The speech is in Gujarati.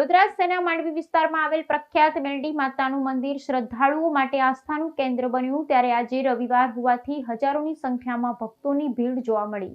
વડોદરા સેના માંડવી વિસ્તારમાં આવેલ પ્રખ્યાત મેલડી માતાનું મંદિર શ્રદ્ધાળુઓ માટે આસ્થાનું કેન્દ્ર બન્યું, ત્યારે આજે રવિવાર હોવાથી હજારોની સંખ્યામાં ભક્તોની ભીડ જોવા મળી.